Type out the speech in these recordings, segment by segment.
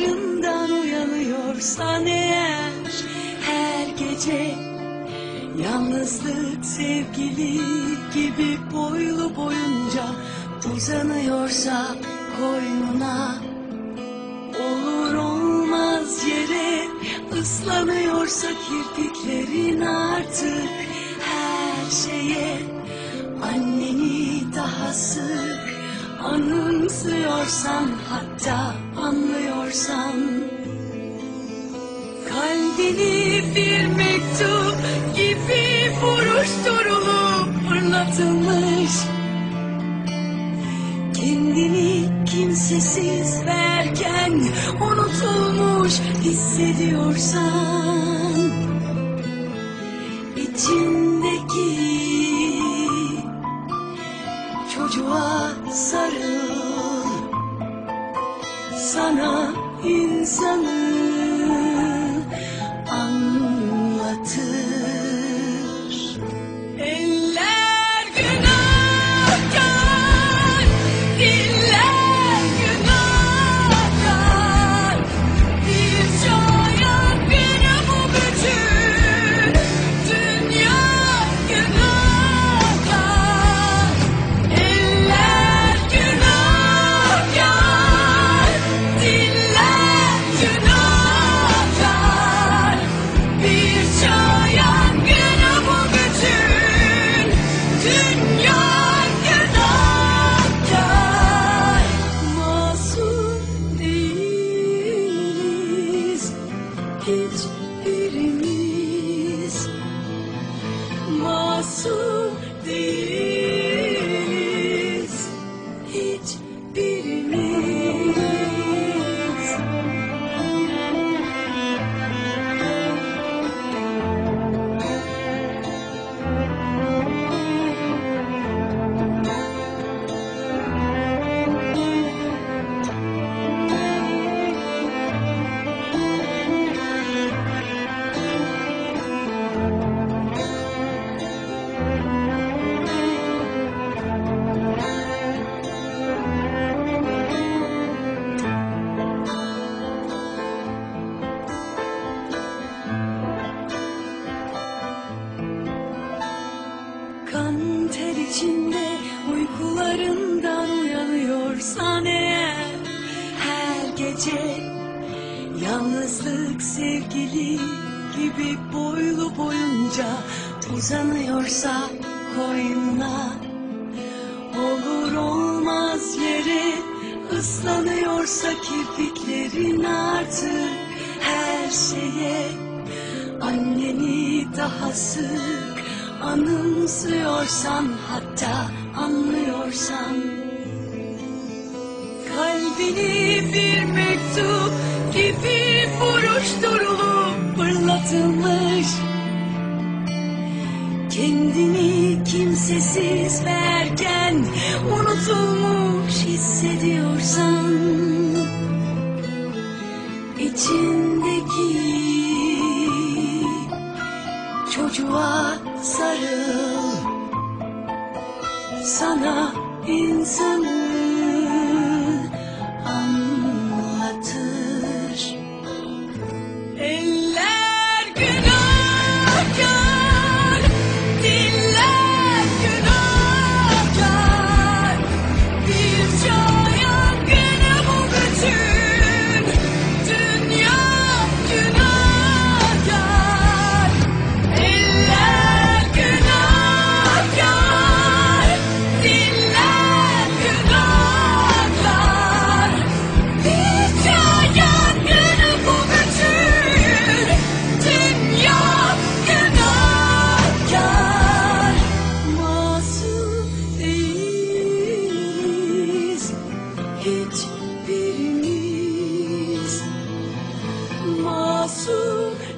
uykularından uyanıyorsan eğer her gece Yalnızlık sevgili gibi boylu boyunca uzanıyorsa koynuna Olur olmaz yere ıslanıyorsa kirpiklerin artık her şeye Anneni daha sık anımsıyorsan hatta anlıyorsan. Kalbini bir mektup gibi buruşturulup fırlatılmış. Kendini kimsesiz verken unutulmuş hissediyorsan. İçindeki sarıl. Sana insanı kids. Uykularından uyanıyorsan eğer her gece Yalnızlık sevgili gibi boylu boyunca uzanıyorsa koynuna Olur olmaz yere ıslanıyorsa kirpiklerin artık her şeye. Anneni daha sık anımsıyorsan hatta anlıyorsan Kalbini bir mektup gibi buruşturulup fırlatılmış. Kendini kimsesiz verken unutulmuş hissediyorsan içindeki çocuğa sarıl. Sana insanı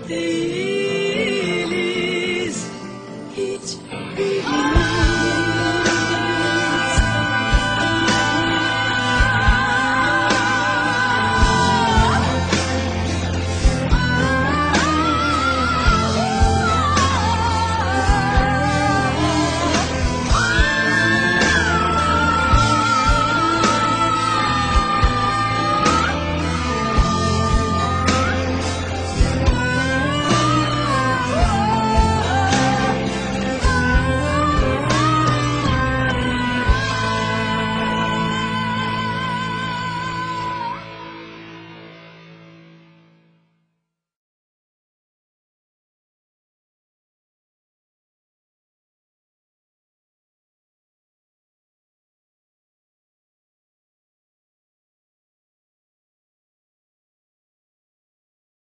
thee.